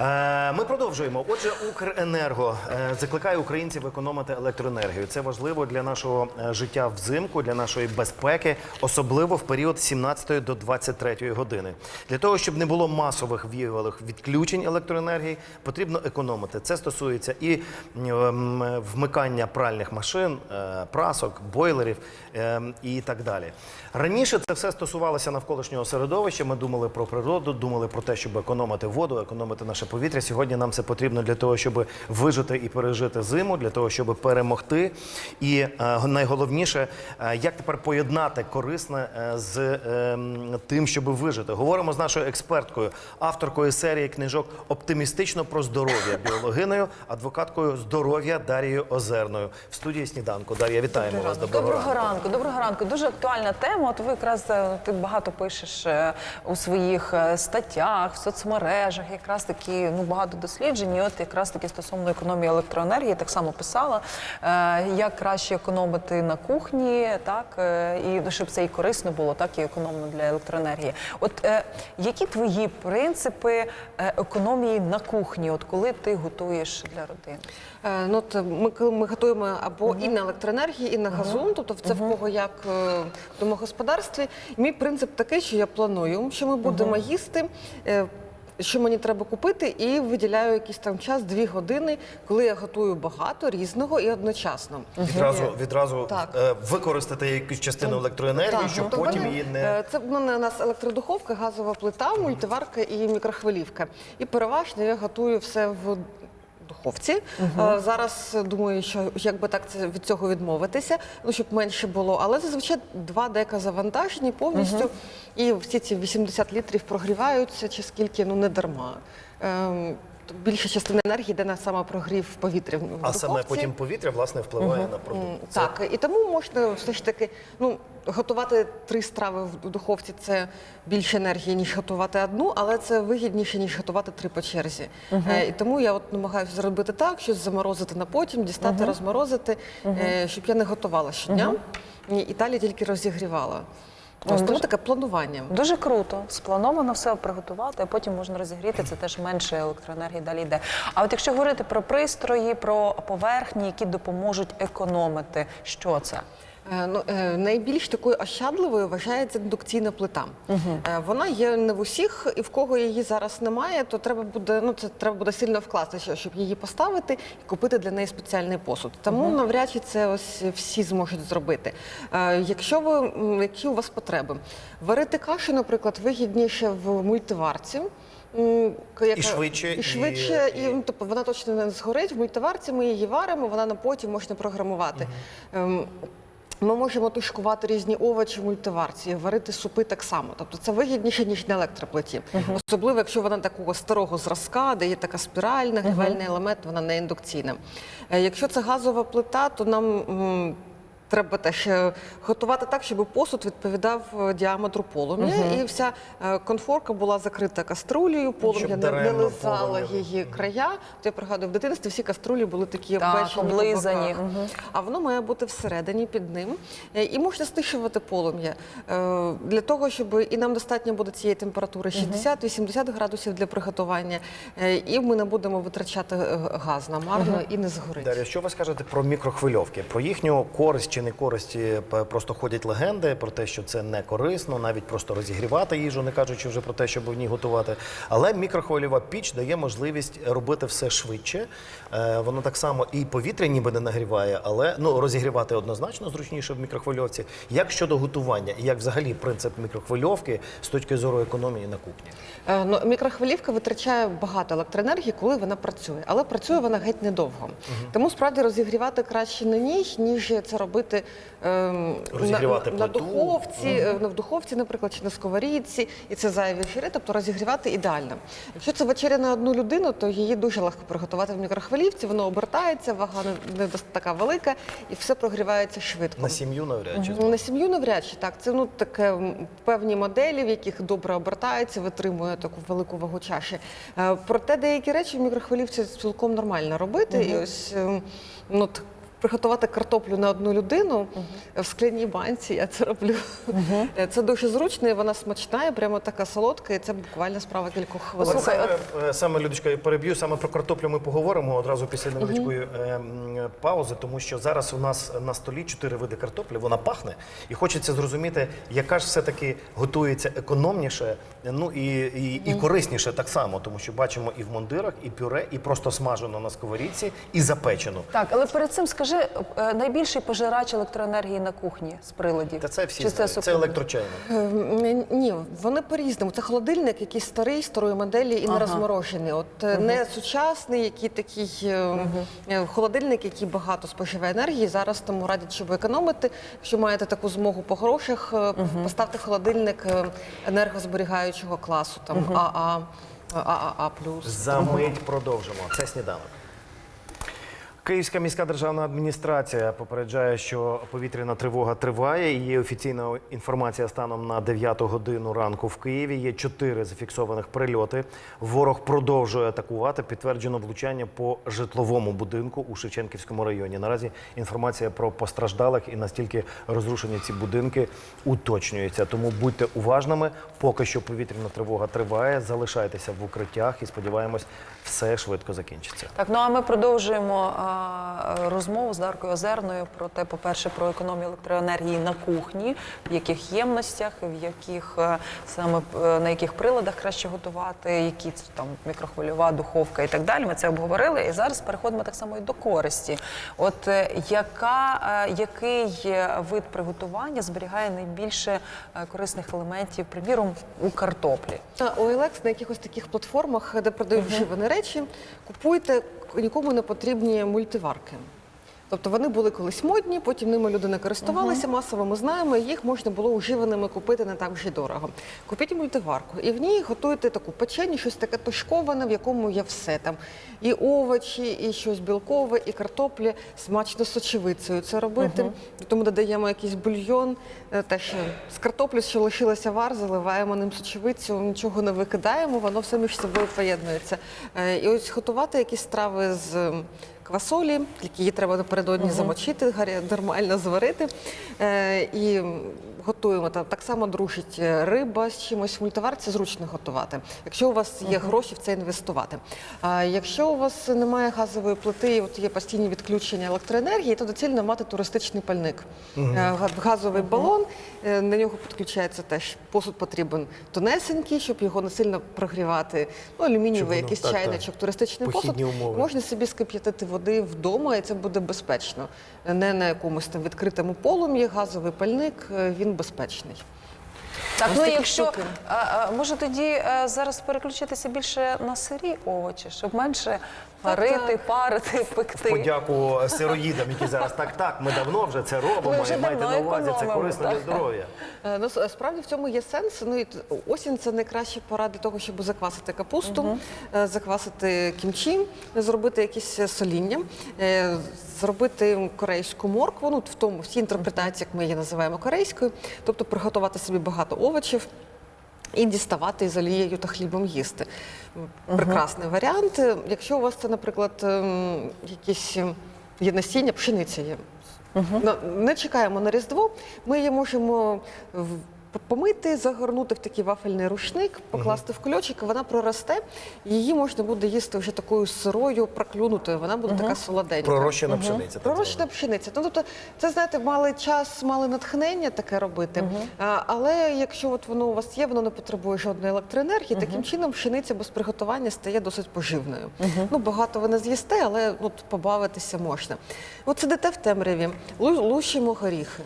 Ми продовжуємо. Отже, Укренерго е, закликає українців економити електроенергію. Це важливо для нашого е, життя взимку, для нашої безпеки, особливо в період з 17 до 23 години. Для того щоб не було масових віялих відключень електроенергії, потрібно економити. Це стосується і вмикання пральних машин, е, прасок, бойлерів і так далі. Раніше це все стосувалося навколишнього середовища. Ми думали про природу, думали про те, щоб економити воду, економити наше повітря. Сьогодні нам це потрібно для того, щоб вижити і пережити зиму, для того, щоб перемогти. І е, найголовніше, е, як тепер поєднати корисне е, з тим, щоб вижити. Говоримо з нашою експерткою, авторкою серії книжок Оптимістично про здоров'я біологиною, адвокаткою здоров'я Дарією Озерною в студії сніданку. Дар'я, вітаємо вас. Доброго, Доброго ранку. ранку, доброго ранку. Дуже актуальна тема. От ви якраз ти багато пишеш у своїх статтях, в соцмережах. Якраз такі ну багато досліджень. І От якраз таки стосовно економії електроенергії, так само писала, е, як краще економити на кухні, так е, і щоб це і корисно було, так і економно для електроенергії. От е, які твої принципи е, економії на кухні? От коли ти готуєш для родини? Е, Ну, от ми, коли ми готуємо або і на електроенергії, і на газон, тобто це в кого як е, в домогосподарстві. Мій принцип такий, що я планую, що ми будемо їсти. Що мені треба купити, і виділяю якийсь там час, дві години, коли я готую багато різного і одночасно. Відразу відразу Так. е, використати якусь частину електроенергії, щоб тобто потім мене, її не е, Це в мене у нас електродуховка, газова плита, мультиварка і мікрохвилівка. І переважно я готую все в духовці. Угу. Зараз думаю, що як би так це від цього відмовитися, ну щоб менше було. Але зазвичай два дека завантажені повністю, і всі ці 80 літрів прогріваються, чи скільки ну не дарма. Ем, Більша частина енергії йде на саме прогрів повітря. в а саме духовці. потім повітря власне впливає на продукт. Це Так, і тому можна все ж таки ну, готувати три страви в духовці це більше енергії, ніж готувати одну, але це вигідніше, ніж готувати три по черзі. Е, і тому я от намагаюся зробити так, щось заморозити на потім, дістати, розморозити, е, щоб я не готувала щодня. І і далі тільки розігрівала. Ось тому дуже- таке планування. Дуже круто. Сплановано все приготувати, а потім можна розігріти. Це теж менше електроенергії далі йде. А от якщо говорити про пристрої, про поверхні, які допоможуть економити, що це? Е, Ну, е, найбільш такою ощадливою вважається індукційна плита. Е, Вона є не в усіх, і в кого її зараз немає, то треба буде, ну це треба буде сильно вкластися, щоб її поставити і купити для неї спеціальний посуд. Тому навряд чи це ось всі зможуть зробити. Якщо ви які у вас потреби, варити кашу, наприклад, вигідніше в мультиварці. Яка- швидше, і- і швидше, і, і- ну, тобто вона точно не згорить. В мультиварці ми її варимо, вона на потім можна програмувати. Ем, Ми можемо тушкувати різні овочі в мультиварці, варити супи так само. Тобто це вигідніше, ніж на електроплиті. Особливо, якщо вона такого старого зразка, де є така спіраль, нагрівальний елемент, вона не індукційна. Е, Якщо це газова плита, то нам треба теж е, готувати так, щоб посуд відповідав е, діаметру полум'я, і вся е, конфорка була закрита каструлею, полум'я не, не полум'я. її края. То я пригадую, в дитинстві всі каструлі були такі Так, облизані. Мгм. А воно має бути всередині під ним. І можна стишувати полум'я. Для того, щоб і нам достатньо буде цієї температури 60-80 градусів для приготування, і ми не будемо витрачати газ намарно і не згорить. Дар'я, що ви скажете про мікрохвильовки? Про їхню користь чи не користь е, п- просто ходять легенди про те, що це не корисно, навіть просто розігрівати їжу, не кажучи вже про те, щоб в ній готувати. Але мікрохвильова піч дає можливість робити все швидше. Е, Воно так само і повітря ніби не нагріває, але ну розігрівати однозначно зручніше в мікрохвильовці. Як щодо готування, і як взагалі принцип мікрохвильовки з точки зору економії на кухні? Е, Ну, мікрохвилівка витрачає багато електроенергії, коли вона працює, але працює вона геть недовго. Тому справді розігрівати краще на ній, ніж це робити робити ем, Розігрівати на, на плиту. духовці, е, на в духовці, наприклад, чи на сковорідці, і це зайві жири, тобто розігрівати ідеально. Якщо це вечеря на одну людину, то її дуже легко приготувати в мікрохвилівці, воно обертається, вага не, не дос- така велика, і все прогрівається швидко. На сім'ю навряд чи. Ну, На сім'ю навряд чи так. Це ну таке м, певні моделі, в яких добре обертається, витримує таку велику вагу чаші. Е, Проте деякі речі в мікрохвилівці цілком нормально робити. І ось ем, ну, т- приготувати картоплю на одну людину в скляній банці. Я це роблю. Це дуже зручно, і вона смачна, і прямо така солодка, і це буквально справа кількох хвилин. Слухай, саме, е, саме Людочка, я переб'ю саме про картоплю. Ми поговоримо одразу після невеличкої е, паузи, тому що зараз у нас на столі чотири види картоплі. Вона пахне, і хочеться зрозуміти, яка ж все таки готується економніше, ну і, і, і корисніше так само, тому що бачимо і в мундирах, і пюре, і просто смажено на сковорідці, і запечено. Так, але перед цим скажи е, найбільший пожирач електроенергії на кухні з приладів. Та це всі Чи знають. це, супер? електрочайник. Е, Ні, вони по-різному. Це холодильник, який старий, старої моделі і не розморожений. От е, не сучасний, який такий е, е, холодильник, який багато споживає енергії. Зараз тому радять, щоб економити. Якщо маєте таку змогу по грошах, е, поставте холодильник е, енергозберігаючого класу, там АА, ААА+. За мить продовжимо. Це сніданок. Київська міська державна адміністрація попереджає, що повітряна тривога триває. І є офіційна інформація станом на 9 годину ранку в Києві. Є чотири зафіксованих прильоти. Ворог продовжує атакувати. Підтверджено влучання по житловому будинку у Шевченківському районі. Наразі інформація про постраждалих і настільки розрушені ці будинки уточнюється. Тому будьте уважними. Поки що повітряна тривога триває. Залишайтеся в укриттях і сподіваємось, все швидко закінчиться. Так, ну а ми продовжуємо а, розмову з Даркою Озерною про те, по-перше, про економію електроенергії на кухні, в яких ємностях, в яких е, саме е, на яких приладах краще готувати, які це там мікрохвильова, духовка і так далі. Ми це обговорили. І зараз переходимо так само і до користі. От е, яка, який вид приготування зберігає найбільше корисних елементів, приміром, у картоплі? На OLX на якихось таких платформах, де продають вживані речі, купуйте нікому не потрібні мультиварки. Тобто вони були колись модні, потім ними люди не користувалися масово. Ми знаємо, їх можна було уживаними купити не так вже дорого. Купіть мультиварку, і в ній готуйте таку печені, щось таке тушковане, в якому є все там. І овочі, і щось білкове, і картоплі, смачно з сочевицею це робити. Тому додаємо якийсь бульйон, е, те, що з картоплі, що лишилася вар, заливаємо ним сочевицю, нічого не викидаємо, воно все між собою поєднується. Е, І ось готувати якісь страви з квасолі, тільки її треба напередодні замочити, гаря- нормально зварити. Е, І готуємо там. Так само дружить е, риба з чимось. В мультиварці зручно готувати. Якщо у вас є гроші в це інвестувати. А якщо у вас немає газової плити, і от є постійні відключення електроенергії, то доцільно мати туристичний пальник. Га- Газовий балон, на нього підключається теж посуд потрібен тонесенький, щоб його не сильно прогрівати. Ну, алюмінієвий якийсь так, так. чайничок, туристичний Похідні посуд. умови. Можна собі скип'ятити води вдома, і це буде безпечно. Не на якомусь там відкритому полум'ї, газовий пальник, е, він безпечний. Так, Ось ну якщо а, а, може тоді а, зараз переключитися більше на сирі овочі, щоб менше варити, парити, пекти. Подяку сироїдам, які зараз так так. Ми давно вже це робимо. Вже і майте давно на увазі, це економимо, корисно для так. здоров'я. Е, Ну, с- справді в цьому є сенс. Ну і т- осінь це найкраща пора для того, щоб заквасити капусту, е, заквасити кімчі, зробити якісь е, соління, е, зробити корейську моркву. Ну в тому всі інтерпретації, як ми її називаємо корейською, тобто приготувати собі багато овочів. І діставати з олією та хлібом їсти. Прекрасний варіант. Е, Якщо у вас це, наприклад, ем, якісь ем, є насіння, пшениця є. Ну, Не чекаємо на Різдво. Ми її можемо помити, загорнути в такий вафельний рушник, покласти в кульочок, і вона проросте. Її можна буде їсти вже такою сирою, проклюнутою. Вона буде така солоденька. Пророщена пшениця. так Пророщена пшениця. Ну, тобто, це знаєте, мали час, мали натхнення таке робити. А, але якщо от воно у вас є, воно не потребує жодної електроенергії. Таким чином пшениця без приготування стає досить поживною. Ну багато ви не з'їсте, але от побавитися можна. От сидите в темряві, лу- лущимо горіхи.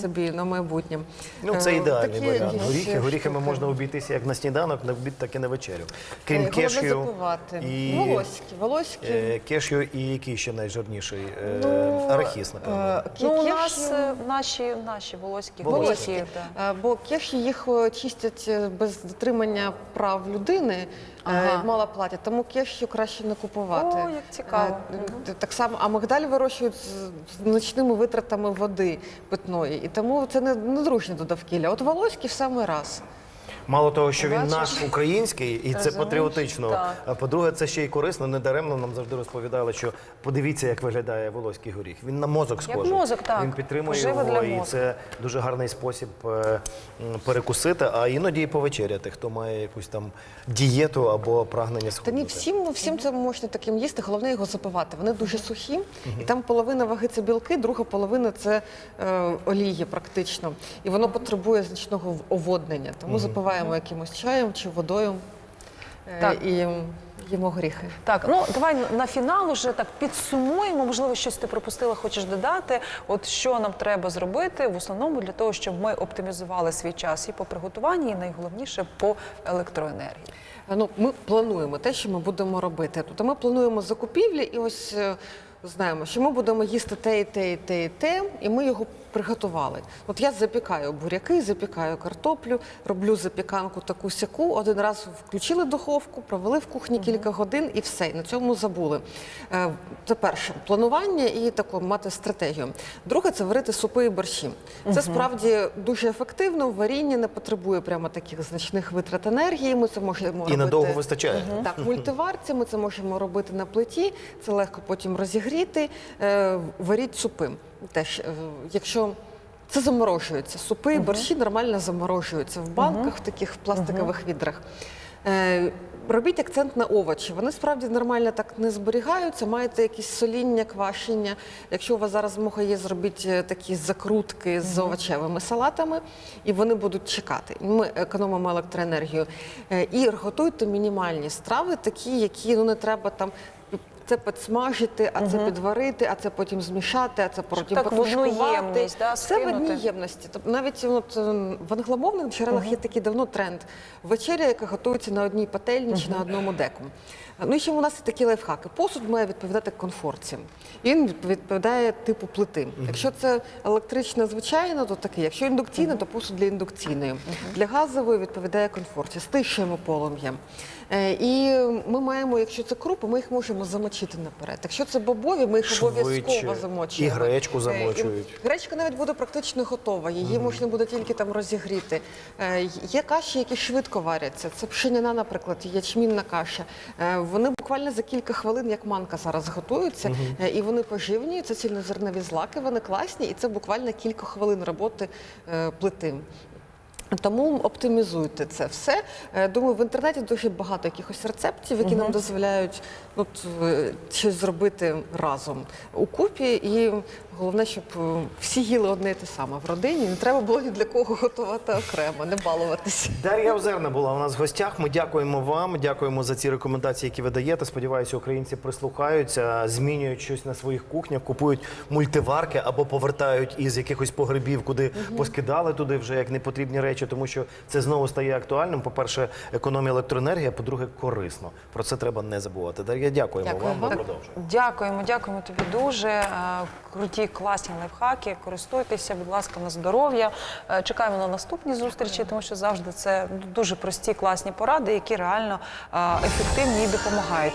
Собі на майбутнє. Ну, це Е, ідеальний такі варіант. якісь Горіхи, горіхами штуки. можна обійтися як на сніданок, на обід, так і на вечерю. Е, Крім головне кешю запивати. і Волоські. Волоські. е, кешю і який ще найжирніший? Е, Ну, Арахіс, напевно. е, Ну, у нас е, наші, наші волоські Волоські. горіхи. да. Е, Бо кеші їх е, чистять е, без дотримання прав людини, Ага. ага. мало платять, тому кешю краще не купувати. О, як цікаво. Е, т- Так само, а мигдаль вирощують з з значними витратами води питної, і тому це не, не зручно до довкілля. От волоські в самий раз. Мало того, що він Бачиш? наш український, і це Розумієш? патріотично. Так. А по-друге, це ще й корисно. Недаремно нам завжди розповідали, що подивіться, як виглядає волоський горіх. Він на мозок Як схожий. мозок, так. Він підтримує Пожива його, і мозку. це дуже гарний спосіб е, м, перекусити, а іноді і повечеряти, хто має якусь там дієту або прагнення Та схуднути. ні, всім, всім це можна таким їсти, головне його запивати. Вони дуже сухі, і там половина ваги це білки, друга половина це е, олії практично. І воно потребує значного в- оводнення. Тому запиваємо якимось чаєм чи водою е, Так. і їмо горіхи. Так, ну давай на фінал уже так підсумуємо. Можливо, щось ти пропустила, хочеш додати. От що нам треба зробити в основному для того, щоб ми оптимізували свій час і по приготуванні, і найголовніше по електроенергії. Е, Ну, ми плануємо те, що ми будемо робити. Тобто ми плануємо закупівлі, і ось е, знаємо, що ми будемо їсти те, і те, і те, і те, і ми його приготували. От я запікаю буряки, запікаю картоплю, роблю запіканку таку сяку. Один раз включили духовку, провели в кухні кілька годин і все. І на цьому забули. Е, Це перше планування і таку мати стратегію. Друге це варити супи і борщі. Це справді дуже ефективно. Варіння не потребує прямо таких значних витрат енергії. Ми це можемо І робити. надовго вистачає. Так, мультиварці ми це можемо робити на плиті, це легко потім розігріти. Е, варіть супи. Теж, е, якщо це заморожується, супи, борщі нормально заморожуються в банках, в таких пластикових відрах. Робіть акцент на овочі. Вони справді нормально так не зберігаються. Маєте якісь соління, квашення. Якщо у вас зараз муха є, зробіть е, такі закрутки з овочевими салатами, і вони будуть чекати. Ми економимо електроенергію. Е, І готуйте мінімальні страви, такі, які ну не треба там. Це підсмажити, а це підварити, а це потім змішати, а це потім ємність, да, Все в одній ємності. Тобто навіть от, е, в англомовних джерелах є такий давно тренд. Вечеря, яка готується на одній пательні чи на одному деку. Ну і ще у нас є такі лайфхаки. Посуд має відповідати комфорті. Він відповідає типу плити. Якщо це електрична звичайна, то таке. Якщо індукційна, то посуд для індукційної. Для газової відповідає комфорті. Стишуємо полум'я. Е, І ми маємо, якщо це крупи, ми їх можемо замочити наперед. Якщо це бобові, ми їх обов'язково замочуємо. І гречку Е, і замочують. Гречка навіть буде практично готова. Її можна буде тільки там розігріти. Е, Є каші, які швидко варяться. Це пшеняна, наприклад, ячмінна каша. Е, Вони буквально за кілька хвилин, як манка зараз готуються, е, і вони поживні. Це цільнозернові злаки, вони класні, і це буквально кілька хвилин роботи е, плити. Тому оптимізуйте це все. Думаю, в інтернеті дуже багато якихось рецептів, які нам дозволяють от, е, щось зробити разом у купі. І головне, щоб е, всі їли одне і те саме в родині. Не треба було ні для кого готувати окремо, не балуватися. Дар'я Озерна була у нас в гостях. Ми дякуємо вам, дякуємо за ці рекомендації, які ви даєте. Сподіваюся, українці прислухаються, змінюють щось на своїх кухнях, купують мультиварки або повертають із якихось погребів, куди поскидали туди вже як непотрібні речі, тому що це знову стає актуальним. По-перше, економія електроенергії, по-друге, корисно. Про це треба не забувати. Дар'я, дякуємо Дякую вам. Ми продовжуємо. Дякуємо, дякуємо тобі дуже. Е, Класні лайфхаки. Користуйтеся, будь ласка, на здоров'я. Е, Чекаємо на наступні зустрічі, тому що завжди це дуже прості, класні поради, які реально е, ефективні і допомагають.